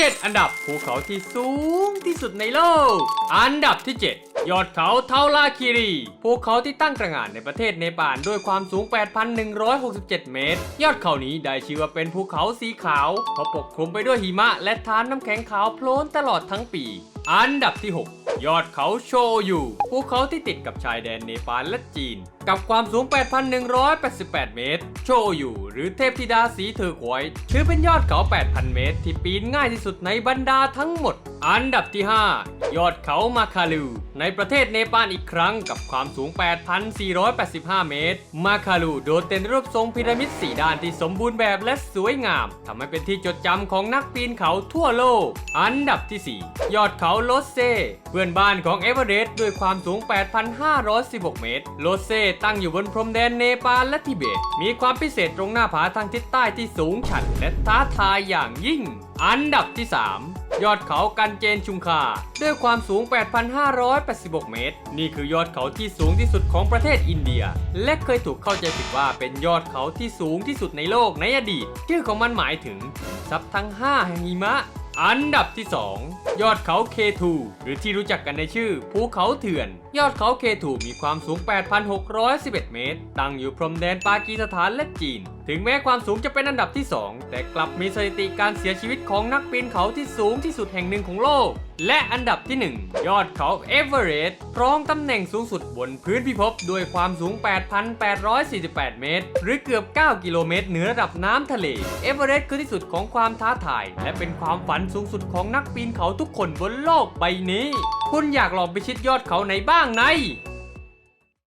7 อันดับภูเขาที่สูงที่สุดในโลก อันดับที่ 7 ยอดเขาเทาลาคิรี ภูเขาที่ตั้งตระหง่านในประเทศเนปาลด้วยความสูง 8,167 เมตร ยอดเขานี้ได้ชื่อว่าเป็นภูเขาสีขาวเพราะปกคลุมไปด้วยหิมะและทานน้ำแข็งขาวโพลนตลอดทั้งปี อันดับที่ 6 ยอดเขาโชยูภูเขาที่ติดกับชายแดนเนปาลและจีน กับความสูง 8,188 เมตร โชยูหรือเทพธิดาสีเธอร์ควยถือเป็นยอดเขา 8,000 เมตร ที่ปีนง่ายที่สุดในบรรดาทั้งหมด อันดับที่ 5 ยอดเขามาคาลู ในประเทศเนปาลอีกครั้งกับความสูง 8,485 เมตร มาคาลูโดดเด่นรูปทรงพีระมิดสีด้านที่สมบูรณ์แบบและสวยงามทำให้เป็นที่จดจำของนักปีนเขาทั่วโลก อันดับที่ 4 ยอดเขาโลเซ เพื่อนบ้านของเอเวอเรสต์ด้วยความสูง 8,516 เมตร โลเซตั้งอยู่บนพรมแดนเนปาลและทิเบต มีความพิเศษตรงหน้าผาทางทิศใต้ที่สูงชันและท้าทายอย่างยิ่ง อันดับที่ 3 ยอดเขากันเจนชุงคา ด้วยความสูง 8,586 เมตร นี่คือยอดเขาที่สูงที่สุดของประเทศอินเดีย และเคยถูกเข้าใจผิดว่าเป็นยอดเขาที่สูงที่สุดในโลกในอดีต ชื่อของมันหมายถึงทรัพย์ทั้ง 5 แห่งหิมะอันดับที่ 2 ยอดเขาเคทูหรือที่รู้จักกันในชื่อ ภูเขาเถื่อน ยอดเขาเคทูมีความสูง 8,611 เมตร ตั้งอยู่พรมแดนปากีสถานและจีนถึงแม้ความสูงจะเป็นอันดับที่ 2 แต่กลับมีสถิติการเสียชีวิตของนักปีนเขาที่สูงที่สุดแห่งหนึ่งของโลก และอันดับที่ 1 ยอดเขาเอเวอเรสต์ครองตำแหน่งสูงสุดบนพื้นพิภพด้วยความสูง 8,848 เมตร หรือเกือบ 9 กิโลเมตรเหนือระดับน้ำทะเล เอเวอเรสต์คือที่สุดของความท้าทาย และเป็นความฝันสูงสุดของนักปีนเขาทุกคนบนโลกใบนี้ คุณอยากลองไปชิดยอดเขาไหนบ้างใน